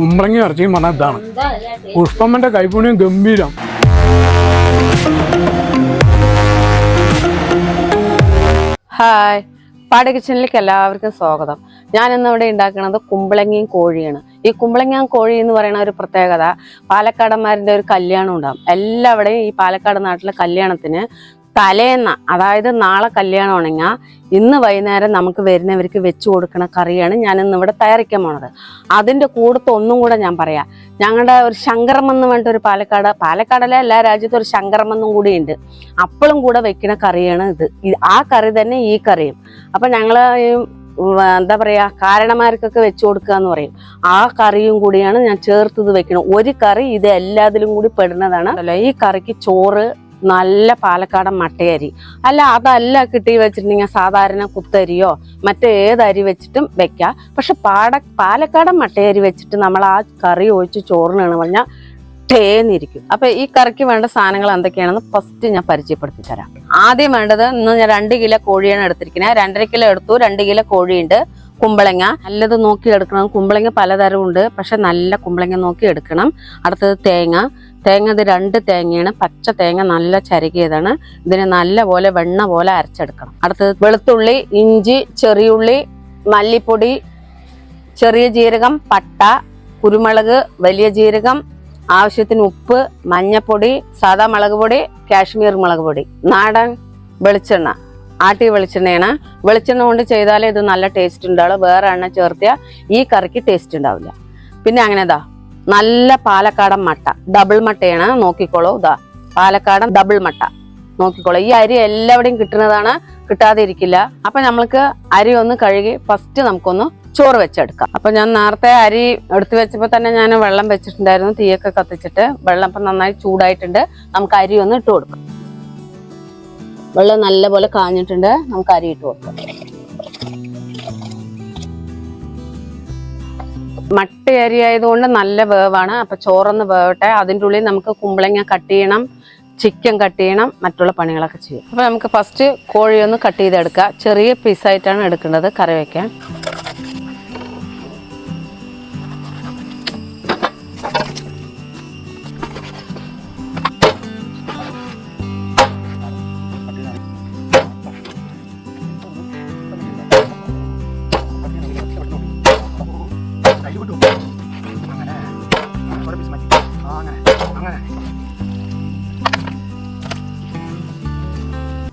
കുമ്പളങ്ങി ഇറച്ചിയും പറഞ്ഞാൽ ഇതാണ്. പുഷ്പമ്മന്റെ കൈപ്പുണ്യം ഗംഭീരം. ഹായ് പാട കിച്ചണിലേക്ക് എല്ലാവർക്കും സ്വാഗതം. ഞാൻ ഇന്ന് ഇവിടെ ഉണ്ടാക്കുന്നത് കുമ്പളങ്ങിയും കോഴിയാണ്. ഈ കുമ്പളങ്ങ കോഴി എന്ന് പറയുന്ന ഒരു പ്രത്യേകത പാലക്കാടന്മാരുടെ ഒരു കല്യാണം ഉണ്ടാകും എല്ലാവിടെയും ഈ പാലക്കാട് നാട്ടിലെ കല്യാണത്തിന് തലേന്ന അതായത് നാളെ കല്യാണം ഉണങ്ങ ഇന്ന് വൈകുന്നേരം നമുക്ക് വരുന്നവർക്ക് വെച്ചു കൊടുക്കുന്ന കറിയാണ് ഞാൻ ഇന്ന് ഇവിടെ തയ്യാറിക്കാൻ പോണത്. അതിന്റെ കൂടത്ത് ഒന്നും കൂടെ ഞാൻ പറയാം. ഞങ്ങളുടെ ഒരു ശങ്കരമെന്ന് പറഞ്ഞിട്ട് ഒരു പാലക്കാട് പാലക്കാടല്ല എല്ലാ രാജ്യത്തും ഒരു ശങ്കരമെന്നും കൂടി ഉണ്ട്. അപ്പോഴും കൂടെ വെക്കുന്ന കറിയാണ് ഇത്. ആ കറി തന്നെ ഈ കറിയും. അപ്പൊ ഞങ്ങൾ എന്താ പറയാ കാരണമാർക്കൊക്കെ വെച്ചു കൊടുക്കുക എന്ന് പറയും. ആ കറിയും കൂടിയാണ് ഞാൻ ചേർത്തത് വെക്കണം ഒരു കറി ഇത് എല്ലാത്തിലും കൂടി പെടുന്നതാണ്. ഈ കറിക്ക് ചോറ് നല്ല പാലക്കാടൻ മട്ടയരി. അല്ല അതല്ല കിട്ടി വെച്ചിട്ടുണ്ടെങ്കിൽ സാധാരണ കുത്തരിയോ മറ്റേ ഏത് അരി വെച്ചിട്ടും വെക്കാം. പക്ഷെ പാട പാലക്കാടൻ മട്ടയരി വെച്ചിട്ട് നമ്മൾ ആ കറി ഒഴിച്ച് ചോറിനാണ് പറഞ്ഞാൽ ടേന്നിരിക്കും അപ്പൊ ഈ കറിക്ക് വേണ്ട സാധനങ്ങൾ എന്തൊക്കെയാണെന്ന് ഫസ്റ്റ് ഞാൻ പരിചയപ്പെടുത്തി തരാം. ആദ്യം വേണ്ടത് ഇന്ന് ഞാൻ രണ്ട് കിലോ കോഴിയാണ് എടുത്തിരിക്കുന്നത്. രണ്ടര കിലോ എടുത്തു രണ്ട് കിലോ കോഴിയുണ്ട്. കുമ്പളങ്ങ. നല്ലത് നോക്കി എടുക്കണം കുമ്പളങ്ങ പലതരം ഉണ്ട് പക്ഷെ നല്ല കുമ്പളങ്ങ നോക്കി എടുക്കണം അടുത്തത് തേങ്ങ. തേങ്ങ ഇത് രണ്ട് തേങ്ങയാണ്. പച്ച തേങ്ങ നല്ല ചരുകിയതാണ്. ഇതിനെ നല്ല പോലെ വെണ്ണ പോലെ അരച്ചെടുക്കണം. അടുത്തത് വെളുത്തുള്ളി ഇഞ്ചി ചെറിയുള്ളി മല്ലിപ്പൊടി ചെറിയ ജീരകം പട്ട കുരുമുളക് വലിയ ജീരകം ആവശ്യത്തിന് ഉപ്പ് മഞ്ഞപ്പൊടി സാദാ മുളക് പൊടി കാശ്മീർ മുളക് പൊടി. നാടൻ വെളിച്ചെണ്ണ. ആട്ടി വെളിച്ചെണ്ണയാണ്. വെളിച്ചെണ്ണ കൊണ്ട് ചെയ്താലേ ഇത് നല്ല ടേസ്റ്റ് ഉണ്ടാവുള്ളൂ. വേറെ എണ്ണ ചേർത്തിയാൽ ഈ കറിക്ക് ടേസ്റ്റ് ഉണ്ടാവില്ല. പിന്നെ അങ്ങനെ ഇതാ നല്ല പാലക്കാടൻ മട്ട. ഡബിൾ മട്ടയാണ്. നോക്കിക്കോളൂ. ഇതാ പാലക്കാടൻ ഡബിൾ മട്ട. നോക്കിക്കോളൂ. ഈ അരി എല്ലാവിടെയും കിട്ടുന്നതാണ്. കിട്ടാതെ ഇരിക്കില്ല അപ്പൊ നമ്മൾക്ക് അരി ഒന്ന് കഴുകി ഫസ്റ്റ് നമുക്കൊന്ന് ചോറ് വെച്ചെടുക്കാം. അപ്പൊ ഞാൻ നേരത്തെ അരി എടുത്തു വെച്ചപ്പോ തന്നെ ഞാൻ വെള്ളം വെച്ചിട്ടുണ്ടായിരുന്നു. തീയൊക്കെ കത്തിച്ചിട്ട് വെള്ളം ഇപ്പൊ നന്നായി ചൂടായിട്ടുണ്ട്. നമുക്ക് അരി ഒന്ന് ഇട്ട് കൊടുക്കാം. വെള്ളം നല്ലപോലെ കാഞ്ഞിട്ടുണ്ട്. നമുക്ക് അരി ഇട്ട് കൊടുക്കാം. മട്ട അരി ആയതുകൊണ്ട് നല്ല വേവാണ്. അപ്പൊ ചോറൊന്ന് വേവട്ടെ. അതിന്റെ ഉള്ളിൽ നമുക്ക് കുമ്പളങ്ങ കട്ട് ചെയ്യണം ചിക്കൻ കട്ട് ചെയ്യണം മറ്റുള്ള പണികളൊക്കെ ചെയ്യും. അപ്പൊ നമുക്ക് ഫസ്റ്റ് കോഴിയൊന്ന് കട്ട് ചെയ്തെടുക്കുക ചെറിയ പീസായിട്ടാണ് എടുക്കേണ്ടത് കറി വയ്ക്കാൻ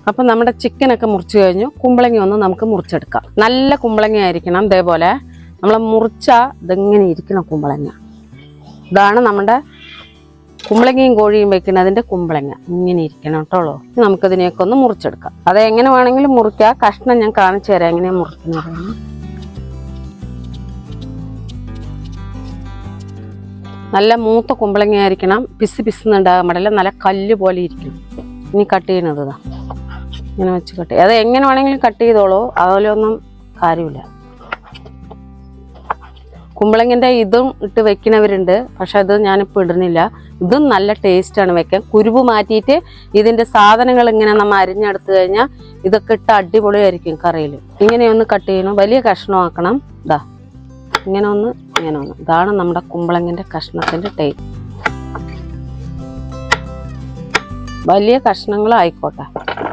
അപ്പൊ നമ്മുടെ ചിക്കനൊക്കെ മുറിച്ച് കഴിഞ്ഞു. കുമ്പളങ്ങി ഒന്ന് നമുക്ക് മുറിച്ചെടുക്കാം. നല്ല കുമ്പളങ്ങ ആയിരിക്കണം ഇതേപോലെ. നമ്മൾ മുറിച്ച ഇതെങ്ങനെ ഇരിക്കണം കുമ്പളങ്ങ. ഇതാണ് നമ്മുടെ കുമ്പളങ്ങയും കോഴിയും വെക്കുന്നതിന്റെ കുമ്പളങ്ങ. ഇങ്ങനെ ഇരിക്കണം കേട്ടോളൂ. നമുക്കിതിനെയൊക്കെ ഒന്ന് മുറിച്ചെടുക്കാം. അത് എങ്ങനെ വേണമെങ്കിലും മുറിക്കുക കഷ്ണം ഞാൻ കാണിച്ചു തരാം എങ്ങനെ മുറിക്കുന്നത്. നല്ല മൂത്ത കുമ്പളങ്ങ ആയിരിക്കണം. പിസ് പിസ്ന്നുണ്ടാകാൻ പാടില്ല. നല്ല കല്ല് പോലെ ഇരിക്കണം. ഇനി കട്ട് ചെയ്യണത് ഇങ്ങനെ വെച്ച് കട്ട് അത് എങ്ങനെ വേണമെങ്കിലും കട്ട് ചെയ്തോളൂ. അതുപോലെയൊന്നും കാര്യമില്ല. കുമ്പളങ്ങിന്റെ ഇതും ഇട്ട് വെക്കുന്നവരുണ്ട് പക്ഷെ അത് ഞാനിപ്പോൾ ഇടുന്നില്ല. ഇതും നല്ല ടേസ്റ്റാണ് വെക്കാൻ. കുരുവ് മാറ്റിയിട്ട് ഇതിന്റെ സാധനങ്ങൾ ഇങ്ങനെ നമ്മൾ അരിഞ്ഞെടുത്ത് കഴിഞ്ഞാൽ ഇതൊക്കെ ഇട്ട് അടിപൊളിയായിരിക്കും കറിയിൽ. ഇങ്ങനെയൊന്ന് കട്ട് ചെയ്യണം. വലിയ കഷ്ണമാക്കണം. ഇതാ ഇങ്ങനെ ഒന്ന് ഇങ്ങനെ ഒന്ന്. ഇതാണ് നമ്മുടെ കുമ്പളങ്ങിന്റെ കഷ്ണത്തിന്റെ ടേസ്റ്റ് വലിയ കഷ്ണങ്ങളായിക്കോട്ടെ.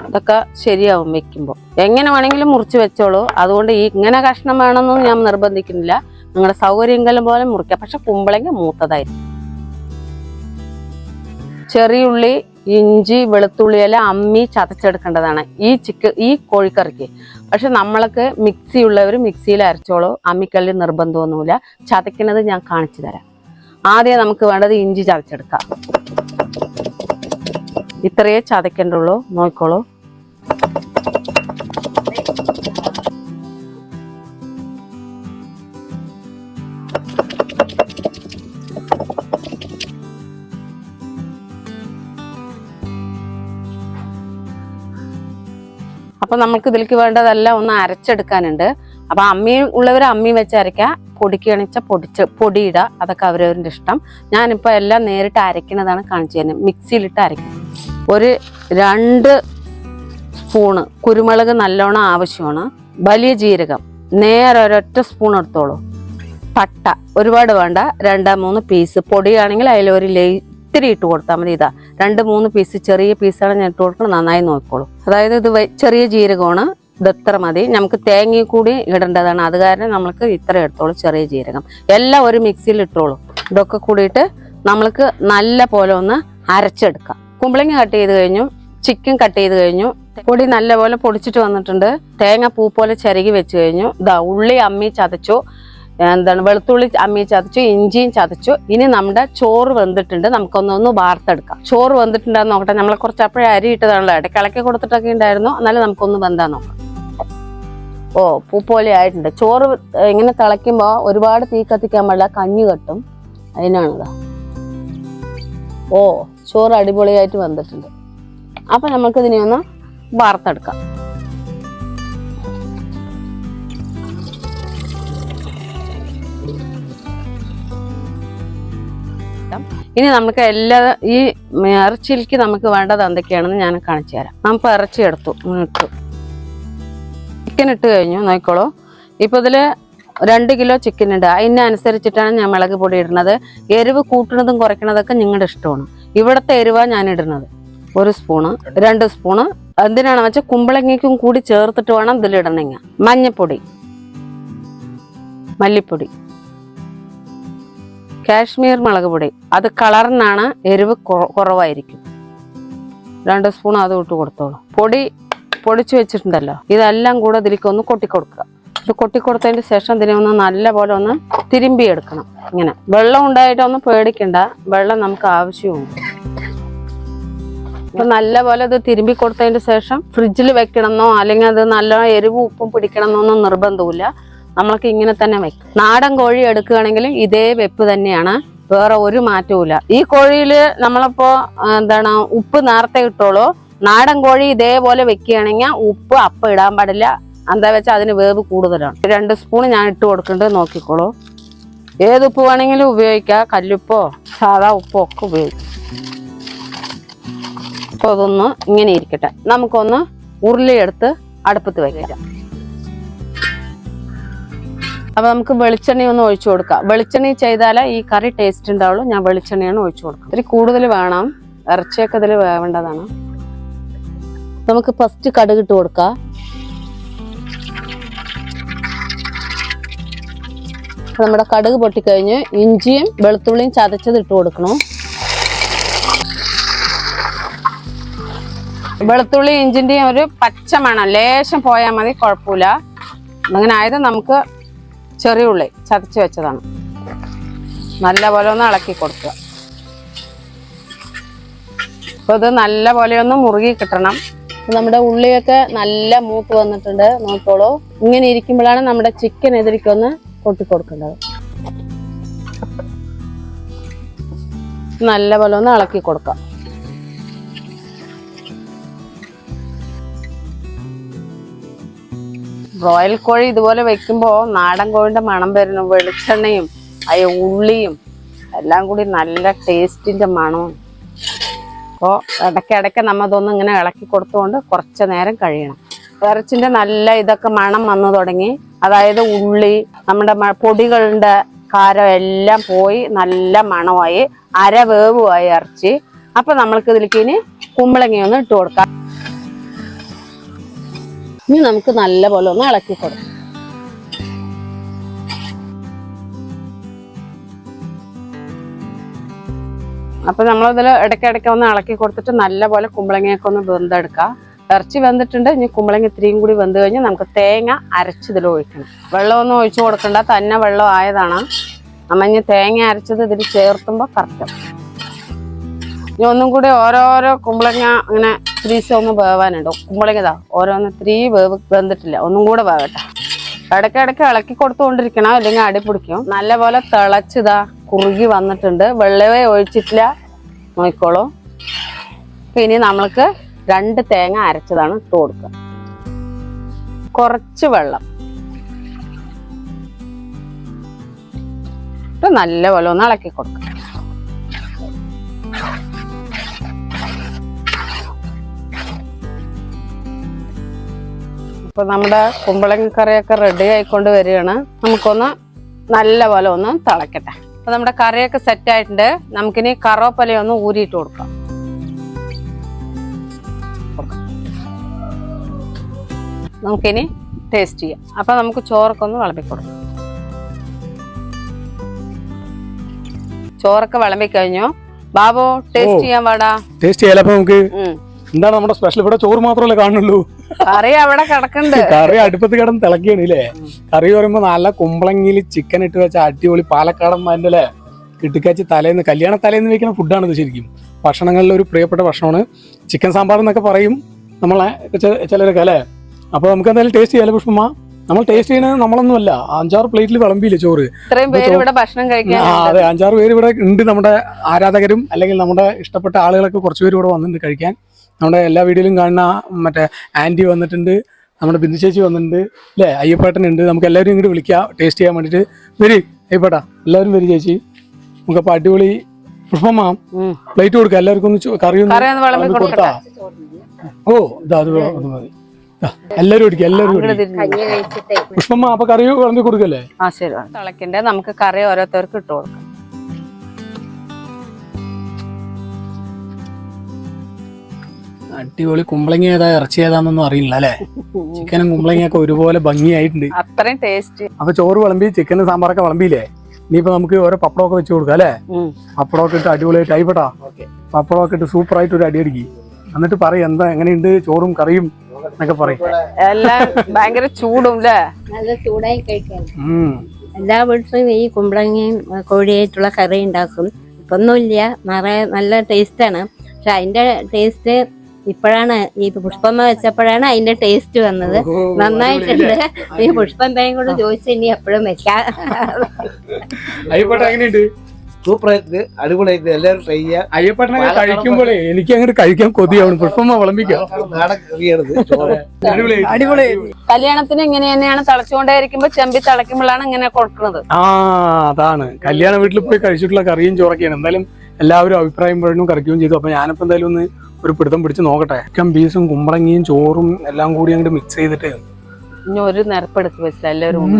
ഇതൊക്കെ ശരിയാവും വെക്കുമ്പോൾ എങ്ങനെ വേണമെങ്കിലും മുറിച്ച് വെച്ചോളൂ. അതുകൊണ്ട് ഈ ഇങ്ങനെ കഷ്ണം വേണമെന്നൊന്നും ഞാൻ നിർബന്ധിക്കുന്നില്ല. നിങ്ങളുടെ സൗകര്യങ്ങളും പോലെ മുറിക്കാം. പക്ഷെ കുമ്പളങ്ങ മൂത്തതായിരിക്കും. ചെറിയുള്ളി ഇഞ്ചി വെളുത്തുള്ളി എല്ലാം അമ്മി ചതച്ചെടുക്കേണ്ടതാണ്. ഈ ചിക്കൻ ഈ കോഴിക്കറിക്ക്. പക്ഷെ നമ്മൾക്ക് മിക്സി ഉള്ളവർ മിക്സിയിൽ അരച്ചോളൂ. അമ്മിക്കല്ലിൽ നിർബന്ധമൊന്നുമില്ല. ചതയ്ക്കുന്നത് ഞാൻ കാണിച്ചു തരാം. ആദ്യം നമുക്ക് വേണ്ടത് ഇഞ്ചി ചതച്ചെടുക്കാം. ഇത്രയേ ചതയ്ക്കണ്ടുള്ളൂ. നോക്കിക്കോളൂ. അപ്പൊ നമുക്ക് ഇതിലേക്ക് വേണ്ടതെല്ലാം ഒന്ന് അരച്ചെടുക്കാനുണ്ട്. അപ്പൊ അമ്മി ഉള്ളവർ അമ്മി വെച്ച് അരയ്ക്കുക പൊടിക്കണിച്ച പൊടിച്ച് പൊടിയിടുക. അതൊക്കെ അവരവരുടെ ഇഷ്ടം. ഞാനിപ്പോൾ എല്ലാം നേരിട്ട് അരയ്ക്കുന്നതാണ് കാണിച്ചു തരുന്നത്. മിക്സിയിലിട്ട് അരയ്ക്കും. ഒരു രണ്ട് സ്പൂണ് കുരുമുളക് നല്ലോണം ആവശ്യമാണ്. വലിയ ജീരകം. നേരെ ഒരൊറ്റ സ്പൂൺ എടുത്തോളൂ. പട്ട. ഒരുപാട് വേണ്ട. രണ്ട് മൂന്ന് പീസ് പൊടിയാണെങ്കിൽ അതിൽ ഒരു ലേ ഇത്തിരി ഇട്ട് കൊടുത്താൽ മതി. ഇതാ. രണ്ട് മൂന്ന് പീസ് ചെറിയ പീസാണ് ഞാൻ ഇട്ട് കൊടുക്കണം നന്നായി നോക്കിക്കോളൂ. അതായത് ഇത് ചെറിയ ജീരകമാണ്. ഇത് ഇത്ര മതി. നമുക്ക് തേങ്ങ കൂടി ഇടേണ്ടതാണ്. അത് കാരണം നമ്മൾക്ക് ഇത്ര എടുത്തോളൂ ചെറിയ ജീരകം. എല്ലാം ഒരു മിക്സിയിൽ ഇട്ടോളൂ. ഇതൊക്കെ കൂടിയിട്ട് നമ്മൾക്ക് നല്ല പോലെ ഒന്ന് അരച്ചെടുക്കാം. കുമ്പളങ്ങ കട്ട് ചെയ്ത് കഴിഞ്ഞു ചിക്കൻ കട്ട് ചെയ്ത് കഴിഞ്ഞു. പൊടി നല്ലപോലെ പൊടിച്ചിട്ട് വന്നിട്ടുണ്ട്. തേങ്ങ പൂ പോലെ ചിരകി വെച്ച് കഴിഞ്ഞു. ഇതാ ഉള്ളി അമ്മി ചതച്ചു. എന്താണ് വെളുത്തുള്ളി അമ്മി ചതച്ചു ഇഞ്ചിയും ചതച്ചു. ഇനി നമ്മുടെ ചോറ് വെന്തിട്ടുണ്ട്. നമുക്കൊന്നൊന്ന് വാർത്തെടുക്കാം. ചോറ് വെന്തിട്ടുണ്ടെന്ന് നോക്കട്ടെ. നമ്മളെ കുറച്ച് അപ്പോഴേ അരി ഇട്ടതാണല്ലോ. ഇടയ്ക്ക് ഇളക്കി കൊടുത്തിട്ടൊക്കെ ഉണ്ടായിരുന്നു. എന്നാലും നമുക്കൊന്ന് വെന്താൻ നോക്കാം. ഓ പൂ പോലെ ആയിട്ടുണ്ട്. ചോറ് ഇങ്ങനെ തിളയ്ക്കുമ്പോൾ ഒരുപാട് തീ കത്തിക്കാൻ പാടില്ല. കഞ്ഞി കെട്ടും. അതിനാണിതാ ഓ ചോറ് അടിപൊളിയായിട്ട് വന്നിട്ടുണ്ട്. അപ്പൊ നമുക്കിതിനെ ഒന്ന് വാർത്തെടുക്കാം ഇനി നമുക്ക് എല്ലാ ഈ ഇറച്ചിയിലേക്ക് നമുക്ക് വേണ്ടത് എന്തൊക്കെയാണെന്ന് ഞാൻ കാണിച്ചു തരാം. നമുക്ക് ഇറച്ചി എടുത്തു ഇട്ടു. ചിക്കൻ ഇട്ട് കഴിഞ്ഞു നോക്കിക്കോളൂ. ഇപ്പൊ ഇതിൽ രണ്ട് കിലോ ചിക്കൻ ഉണ്ട്. അതിനനുസരിച്ചിട്ടാണ് ഞാൻ മുളക് പൊടി ഇടുന്നത്. എരിവ് കൂട്ടുന്നതും കുറയ്ക്കുന്നതൊക്കെ നിങ്ങളുടെ ഇഷ്ടമാണ്. ഇവിടുത്തെ എരിവാണ് ഞാൻ ഇടുന്നത്. ഒരു സ്പൂണ് രണ്ട് സ്പൂണ്. എന്തിനാണെന്ന് വെച്ചാൽ കുമ്പളങ്ങയ്ക്കും കൂടി ചേർത്തിട്ട് വേണം ഇതിലിടണമെങ്കിൽ മഞ്ഞപ്പൊടി മല്ലിപ്പൊടി കാശ്മീർ മുളക് പൊടി. അത് കളറിനാണ് എരിവ് കുറവായിരിക്കും. രണ്ട് സ്പൂൺ അത് ഇട്ട് കൊടുത്തോളൂ. പൊടി പൊടിച്ചു വെച്ചിട്ടുണ്ടല്ലോ. ഇതെല്ലാം കൂടെ ഇതിലേക്ക് ഒന്ന് കൊട്ടിക്കൊടുക്കുക ഇത് കൊട്ടിക്കൊടുത്തതിന് ശേഷം ഇതിനെ ഒന്ന് നല്ലപോലെ ഒന്ന് തിരുമ്പി എടുക്കണം ഇങ്ങനെ. വെള്ളം ഉണ്ടായിട്ടൊന്നും പേടിക്കണ്ട. വെള്ളം നമുക്ക് ആവശ്യമുണ്ട് അപ്പൊ നല്ല പോലെ ഇത് തിരുമ്പി കൊടുത്തതിന് ശേഷം ഫ്രിഡ്ജിൽ വെക്കണമെന്നോ അല്ലെങ്കിൽ അത് നല്ല എരിവും ഉപ്പും പിടിക്കണമെന്നൊന്നും നിർബന്ധമില്ല നമ്മൾക്ക് ഇങ്ങനെ തന്നെ വെക്കും. നാടൻ കോഴി എടുക്കുകയാണെങ്കിൽ ഇതേ വെപ്പ് തന്നെയാണ്. വേറെ ഒരു മാറ്റവും ഈ കോഴിയിൽ നമ്മളിപ്പോ എന്താണ് ഉപ്പ് നേരത്തെ ഇട്ടോളൂ. നാടൻ കോഴി ഇതേപോലെ വെക്കുകയാണെങ്കിൽ ഉപ്പ് അപ്പം ഇടാൻ പാടില്ല. എന്താ വെച്ചാൽ അതിന് വേവ് കൂടുതലാണ്. രണ്ട് സ്പൂൺ ഞാൻ ഇട്ട് കൊടുക്കേണ്ടത് നോക്കിക്കോളൂ. ഏത് ഉപ്പ് വേണമെങ്കിലും ഉപയോഗിക്കാം. കല്ലുപ്പോ സാധാ ഉപ്പോ ഒക്കെ ഉപയോഗിക്കാം. അപ്പോൾ അതൊന്ന് ഇങ്ങനെ ഇരിക്കട്ടെ. നമുക്കൊന്ന് ഉരുളിയെടുത്ത് അടുപ്പത്ത് വയ്ക്കാം അപ്പൊ നമുക്ക് വെളിച്ചെണ്ണ ഒന്ന് ഒഴിച്ചു കൊടുക്കാം. വെളിച്ചെണ്ണ ചെയ്താലേ ഈ കറി ടേസ്റ്റ് ഉണ്ടാവുള്ളൂ. ഞാൻ വെളിച്ചെണ്ണയാണ് ഒഴിച്ചു കൊടുക്കുക ഇത്തിരി കൂടുതൽ വേണം. ഇറച്ചിയൊക്കെ ഇതിൽ വേവേണ്ടതാണ്. നമുക്ക് ഫസ്റ്റ് കടുകിട്ട് കൊടുക്കാം. നമ്മുടെ കടുക് പൊട്ടിക്കഴിഞ്ഞ് ഇഞ്ചിയും വെളുത്തുള്ളിയും ചതച്ചത് ഇട്ട് കൊടുക്കണം. വെളുത്തുള്ളി ഇഞ്ചിന്റെയും ഒരു പച്ച മണം ലേശം പോയാൽ മതി കുഴപ്പമില്ല. അങ്ങനെ ആയത് നമുക്ക് ചെറിയ ഉള്ളി ചതച്ച് വെച്ചതാണ്. നല്ലപോലെ ഒന്ന് ഇളക്കി കൊടുക്കുക. അപ്പൊ ഇത് നല്ലപോലെ ഒന്ന് മുറുകി കിട്ടണം. നമ്മുടെ ഉള്ളിയൊക്കെ നല്ല മൂപ്പ് വന്നിട്ടുണ്ട്. നോക്കോളൂ ഇങ്ങനെ ഇരിക്കുമ്പോഴാണ് നമ്മുടെ ചിക്കൻ എതിരിക്കൊന്ന് കൊട്ടിക്കൊടുക്കേണ്ടത്. നല്ല പോലെ ഒന്ന് ഇളക്കി കൊടുക്കാം. റോയൽ കോഴി ഇതുപോലെ വെക്കുമ്പോൾ നാടൻ കോഴിന്റെ മണം വരുന്ന. വെളിച്ചെണ്ണയും അയ ഉള്ളിയും എല്ലാം കൂടി നല്ല ടേസ്റ്റിന്റെ മണവും അപ്പോൾ ഇടയ്ക്കിടയ്ക്ക് നമ്മൾ ഇതൊന്നും ഇങ്ങനെ ഇളക്കി കൊടുത്തുകൊണ്ട് കുറച്ച് നേരം കഴിയണം. ഇറച്ചിന്റെ നല്ല ഇതൊക്കെ മണം വന്നു തുടങ്ങി അതായത് ഉള്ളി നമ്മുടെ പൊടികളുടെ കാരം എല്ലാം പോയി നല്ല മണമായി അര വേവുമായി ഇറച്ചി. അപ്പൊ നമ്മൾക്ക് ഇതിലേക്ക് ഇനി കുമ്പളങ്ങയൊന്ന് ഇട്ട് കൊടുക്കാം. ഇനി നമുക്ക് നല്ല പോലെ ഒന്ന് ഇളക്കി കൊടുക്കാം. അപ്പൊ നമ്മളിതിൽ ഇടയ്ക്കിടയ്ക്ക് ഒന്ന് ഇളക്കി കൊടുത്തിട്ട് നല്ലപോലെ കുമ്പളങ്ങയൊക്കെ ഒന്ന് വെന്തെടുക്കുക ഇറച്ചി വെന്തിട്ടുണ്ട്. ഇനി കുമ്പളങ്ങ ഇത്രയും കൂടി വെന്ത് കഴിഞ്ഞാൽ നമുക്ക് തേങ്ങ അരച്ച് ഇതിൽ ഒഴിക്കണം. വെള്ളമൊന്നും ഒഴിച്ചു കൊടുക്കണ്ട. തന്നെ വെള്ളം ആയതാണ്. നമ്മൾ ഇനി തേങ്ങ അരച്ചത് ഇതിൽ ചേർത്തുമ്പോൾ കറക്റ്റ് ഇനി ഒന്നും കൂടി ഓരോരോ കുമ്പളങ്ങ ഇങ്ങനെ ത്രീസ് ഒന്ന് വേവാനുണ്ട്. കുമ്പളങ്ങ ഇതാ ഓരോന്ന് ത്രീ വേവ് വെന്തിട്ടില്ല. ഒന്നും കൂടെ വേവട്ടെ. ഇടയ്ക്കിടയ്ക്ക് ഇളക്കി കൊടുത്തുകൊണ്ടിരിക്കണം അല്ലെങ്കിൽ അടി പിടിക്കും. നല്ലപോലെ തിളച്ചിതാ കുറുകി വന്നിട്ടുണ്ട്. വെള്ളവേ ഒഴിച്ചിട്ടില്ല. നോക്കിക്കോളൂ. ഇനി നമ്മൾക്ക് രണ്ട് തേങ്ങ അരച്ചതാണ് ഇട്ട് കൊടുക്കുക. കുറച്ച് വെള്ളം. നല്ല നല്ലപോലെ ഒന്ന് ഇളക്കി കൊടുക്കുക. ഇപ്പൊ നമ്മുടെ കുമ്പളങ്ങ കറിയൊക്കെ റെഡി ആയിക്കൊണ്ട് വരികയാണ്. നമുക്കൊന്ന് നല്ല പോലെ ഒന്ന് തിളക്കട്ടെ. അപ്പൊ നമ്മുടെ കറിയൊക്കെ സെറ്റ് ആയിട്ടുണ്ട്. നമുക്കിനി കറോപ്പലയൊന്ന് ഒന്ന് ഊരിയിട്ട് കൊടുക്കാം. നമുക്കിനി ടേസ്റ്റ് ചെയ്യാം. അപ്പൊ നമുക്ക് ചോറൊക്കെ ഒന്ന് വിളമ്പി കൊടുക്കാം ചോറൊക്കെ വിളമ്പിക്കഴിഞ്ഞു. ബാബോ ബാബു ടേസ്റ്റ് ചെയ്യാൻ പാടാ? ടേസ്റ്റ് ചെയ്യാം നമുക്ക്. എന്താണ് നമ്മുടെ സ്പെഷ്യൽ ഇവിടെ ചോറ് മാത്രമല്ലേ കാണുള്ളൂ? കറി അവിടെ കിടക്കണ്ട്. കറി അടുപ്പത്ത് കിടന്ന് തിളക്കിയാണ് ഇല്ലേ? കറി പറയുമ്പോ നല്ല കുമ്പളങ്ങിയിൽ ചിക്കൻ ഇട്ട് വെച്ച അടിപൊളി പാലക്കാടൻ മാന്റെ അല്ലേ? കിട്ടിക്കാച്ചി തലേന്ന് കല്യാണ തലേന്ന് വെക്കുന്ന ഫുഡാണ് ഇത് ശരിക്കും. ഭക്ഷണങ്ങളിൽ ഒരു പ്രിയപ്പെട്ട ഭക്ഷണമാണ്. ചിക്കൻ സാമ്പാർ എന്നൊക്കെ പറയും നമ്മളെ ചിലരൊക്കെ അല്ലേ? അപ്പൊ നമുക്ക് എന്തായാലും ടേസ്റ്റ് ചെയ്യാലോ പുഷ്പമ്മ? നമ്മൾ ടേസ്റ്റ് ചെയ്യുന്നത് നമ്മളൊന്നുമല്ല. അഞ്ചാറ് പ്ലേറ്റിൽ വിളമ്പിയില്ലേ ചോറ്. ആ അതെ അഞ്ചാറ് പേര് ഇവിടെ ഉണ്ട് നമ്മുടെ ആരാധകരും അല്ലെങ്കിൽ നമ്മുടെ ഇഷ്ടപ്പെട്ട ആളുകളൊക്കെ കുറച്ച് പേര് ഇവിടെ വന്നിട്ടുണ്ട് കഴിക്കാൻ. നമ്മുടെ എല്ലാ വീഡിയോയിലും കാണുന്ന മറ്റേ ആന്റി വന്നിട്ടുണ്ട് നമ്മുടെ ബിന്ദു ചേച്ചി വന്നിട്ടുണ്ട് അല്ലേ? അയ്യപ്പേട്ടനുണ്ട്. നമുക്ക് എല്ലാവരും ഇങ്ങോട്ട് വിളിക്കാം. ടേസ്റ്റ് ചെയ്യാൻ വേണ്ടിയിട്ട് വരി അയ്യപ്പേട്ടാ. എല്ലാവരും വരി ചേച്ചി. നമുക്കപ്പോൾ അടിപൊളി പുഷ്പമാം. പ്ലേറ്റ് കൊടുക്കാം. എല്ലാവർക്കും ഒന്ന് കറി ഒന്ന് കൊടുക്കട്ടെ? ഓ ഇതാ അത് മതി. ദാ, എല്ലാവരും കുടിക്കാം എല്ലാവരും അങ്ങോട്ട് കുടിക്കാം. തിരിഞ്ഞ്. പുഷ്പമ്മ അപ്പൊ കറി വിളമ്പി കൊടുക്കല്ലേ ആ ശരി. തിളക്കണ്ടേ? നമുക്ക് കറി ഓരോരുത്തർക്ക് ഇട്ട് കൊടുക്കാം. അടിപൊളി കുമ്പളങ്ങ ഏതാ ഇറച്ചി ഏതാന്നൊന്നും അറിയില്ല അല്ലേ? ചിക്കനും കുമ്പളങ്ങയൊക്കെ ഒരുപോലെ ഭംഗിയായിട്ടുണ്ട്. അത്രയും ടേസ്റ്റ് അപ്പൊ ചോറ് വിളമ്പി ചിക്കനും സാമ്പാറൊക്കെ വിളമ്പിയില്ലേ? ഇനിയിപ്പോ നമുക്ക് ഓരോ പപ്പടമൊക്കെ വെച്ച് കൊടുക്കാം അല്ലേ? പപ്പടമൊക്കെ ഇട്ട് അടിപൊളിയായിട്ട് ആയിപ്പെട്ടാ പപ്പടമൊക്കെ ഇട്ട് സൂപ്പർ ആയിട്ട് ഒരു അടിയടിക്കി എന്നിട്ട് പറയും എന്താ എങ്ങനെയുണ്ട്? ചോറും കറിയും എന്നൊക്കെ പറയും. എല്ലാം ഭയങ്കര ചൂടും അല്ലേ നല്ല ചൂടായി കഴിക്കാൻ. എല്ലാ വീട്ടിലും ഈ കുമ്പളങ്ങയും കോഴിയായിട്ടുള്ള കറി ഉണ്ടാക്കും. ഇപ്പൊന്നുമില്ല നിറയെ നല്ല ടേസ്റ്റാണ് പക്ഷെ അതിന്റെ ടേസ്റ്റ് ഇപ്പോഴാണ് ഈ പുഷ്പമ്മ വെച്ചപ്പോഴാണ് അതിന്റെ ടേസ്റ്റ് വന്നത്. നന്നായിട്ടുണ്ട്. ഈ പുഷ്പമ്മയും കൂടെ ചോദിച്ചു ഇനി എപ്പോഴും വെക്കാം. അയ്യപ്പേട്ട എങ്ങനെയുണ്ട്? സൂപ്പറായിട്ട് അടിപൊളിയായിട്ട് എല്ലാവരും ട്രൈ ചെയ്യാം. അയ്യപ്പേട്ടനൊക്കെ കഴിക്കുമ്പോഴേ എനിക്ക് അങ്ങോട്ട് കഴിക്കാൻ കൊതിയാണ് പുഷ്പമ്മ വിളമ്പിക്കാം? അടിപൊളി. കല്യാണത്തിന് ഇങ്ങനെ തന്നെയാണ് തിളച്ചുകൊണ്ടേ ഇരിക്കുമ്പോ ചെമ്പി തിളയ്ക്കുമ്പോഴാണ് ഇങ്ങനെ കൊടുക്കുന്നത്. ആ അതാണ്. കല്യാണ വീട്ടിൽ പോയി കഴിച്ചിട്ടുള്ള കറിയും ചോറൊക്കെയാണ്. എന്തായാലും എല്ലാവരും അഭിപ്രായം പറയുന്നു കറിക്കുകയും ചെയ്തു. അപ്പൊ ഞാനിപ്പോ എന്തായാലും ഒന്ന് ഒരു പിടുത്തം പിടിച്ച് നോക്കട്ടെ. ചിക്കൻ പീസും കുമ്പളങ്ങിയും ചോറും എല്ലാം കൂടി അങ്ങോട്ട് മിക്സ് ചെയ്തിട്ട് ഇനി ഒരു നിരപ്പെടുത്ത് വെച്ചില്ല എല്ലാവരും.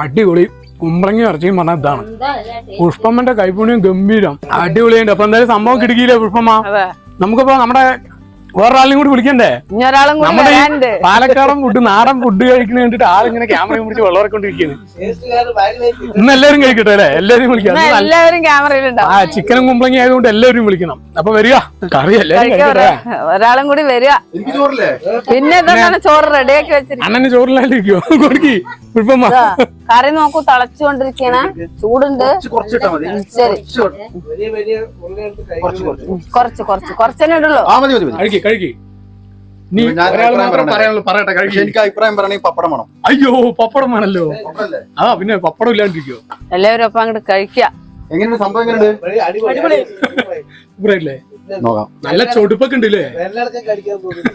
അടിപൊളി കുമ്പളങ്ങി ഇറച്ചിയും പറഞ്ഞ ഇതാണ്. പുഷ്പമ്മന്റെ കൈപ്പുണ്യം ഗംഭീരം. അടിപൊളിയുണ്ട്. അപ്പൊ എന്തായാലും സംഭവം കിടക്കിയില്ലേ പുഷ്പമ്മ? നമുക്കിപ്പോ നമ്മുടെ വേറൊരാളെയും കൂടി വിളിക്കണ്ടേ? ഇനി ഒരാളും കൂടി നമ്മുടെ ഈ പാലക്കാടൻ ഫുഡ് നാടൻ ഫുഡ് കഴിക്കുന്ന കണ്ടിട്ട് ആളിങ്ങനെ ക്യാമറയും പിടിച്ച് ഭയങ്കരമായിട്ട് ഇന്ന് എല്ലാവരും കഴിക്കട്ടെ അല്ലേ? എല്ലാവരും വിളിക്കാം. ഇന്ന് ഇന്ന് നല്ല- എല്ലാവരും ക്യാമറയിലുണ്ടാവും ആ ചിക്കനും കുമ്പളങ്ങി ആയതുകൊണ്ട് എല്ലാവരും വിളിക്കണം. അപ്പൊ വരിക. കറി എല്ലാവരും കഴിക്കാൻ കഴിക്കട്ടെ ഒരാ- ഒരാളും കൂടി വരിക. പിന്നെ എന്താണ് ചോറ് റെഡിയാക്കി വെച്ചിരിക്കുന്നത്? അണ്ണന് ചോറിലായിരിക്കോ കൊടുക്കി. കറി നോക്കൂ തിളച്ചുകൊണ്ടിരിക്കണ ചൂടുണ്ട്. കുറച്ചിട്ടാ മതി. ശരി. വലിയ വലിയ കൊറച്ചു കുറച്ച്. കുറച്ച് കുറച്ച് കുറച്ച്. കൊറച്ചു ഇടുള്ളൂ ആ മതി മതി മതി. കഴിക്കി കഴിക്കി നീ ഞാൻ ഒരാൾ അഭിപ്രായം മാത്രം പറയണേ. പറയാനുള്ളൂ പറയട്ടെ കഴുകി. എനിക്ക് അഭിപ്രായം പറയണെങ്കിൽ പപ്പടം വേണം. അയ്യോ പപ്പടം വേണല്ലോ? ആ പിന്നെ പപ്പടം ഇല്ലാണ്ടിരിക്കോ എല്ലാവരും ഒപ്പം അങ്ങോട്ട് കഴിക്കുക എങ്ങനെയുണ്ട് സംഭവം എങ്ങനെയുണ്ട്? അടിപൊളി. സൂപ്പറായില്ലേ നോക്കാം. നല്ല ചൊടുപ്പൊക്കെ ഉണ്ട് ഇല്ലേ? എല്ലായിടത്തും കഴിക്കാൻ പോകുന്നു.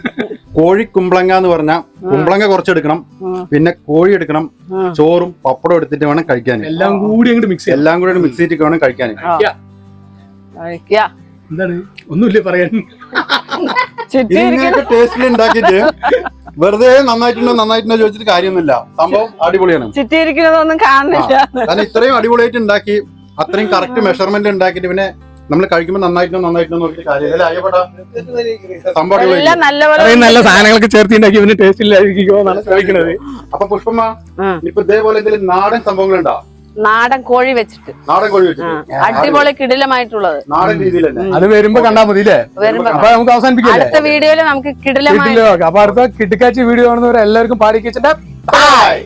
കോഴി കുമ്പളങ്ങ എന്ന് പറഞ്ഞാൽ കുമ്പളങ്ങ കുറച്ചെടുക്കണം ഉം. പിന്നെ കോഴി എടുക്കണം ഉം. ചോറും പപ്പടം എടുത്തിട്ട് വേണം കഴിക്കാൻ എല്ലാം കൂടി അങ്ങോട്ട് മിക്സ് ചെയ്യാം. എല്ലാം കൂടി മിക്സ് ചെയ്തിട്ട് വേണം കഴിക്കാൻ കഴിക്കുക എന്താണ്? ഒന്നുമില്ല പറയാൻ? ടേസ്റ്റിൽ ഉണ്ടാക്കിയിട്ട് വെറുതെ നന്നായിട്ടുണ്ടോ നന്നായിട്ടുണ്ടോ ചോദിച്ചിട്ട് കാര്യമൊന്നുമില്ല. സംഭവം അടിപൊളിയാണ്. ചുറ്റിയിരിക്കുന്നതൊന്നും കാണുന്നില്ല. കാരണം ഇത്രയും അടിപൊളിയായിട്ട് ഉണ്ടാക്കി അത്രയും കറക്റ്റ് മെഷർമെന്റ് ഉണ്ടാക്കിയിട്ട് പിന്നെ നമ്മൾ കഴിക്കുമ്പോൾ നന്നായിട്ടുണ്ടോ നന്നായിട്ടുണ്ടോ നോക്കിയിട്ട് കാര്യമില്ല. സംഭവം നല്ല സാധനങ്ങളൊക്കെ ചേർത്തിണ്ടാക്കി ഇവന് ടേസ്റ്റ് ഇല്ലാതിരിക്കുമോ എന്നാണ് ചോദിക്കുന്നത്. അപ്പൊ പുഷ്പമ്മ. ഇപ്പൊ ഇതേപോലെ എന്തെങ്കിലും നാടൻ സംഭവങ്ങളുണ്ടോ? നാടൻ കോഴി വെച്ചിട്ട്. നാടൻ കോഴി വെച്ചിട്ട്. അടിപൊളി കിടിലമായിട്ടുള്ളത്. നാടൻ രീതിയിൽ അത് വരുമ്പോ കണ്ടാ മതി അപ്പൊ നമുക്ക് അവസാനിപ്പിക്കാം അടുത്ത വീഡിയോയിൽ നമുക്ക് കിടിലമായി അപ്പൊ അടുത്ത കിട്ടിക്കാച്ചി വീഡിയോ കാണുന്നവരെ എല്ലാവർക്കും പാടിക്കിച്ചിട്ട് Bye.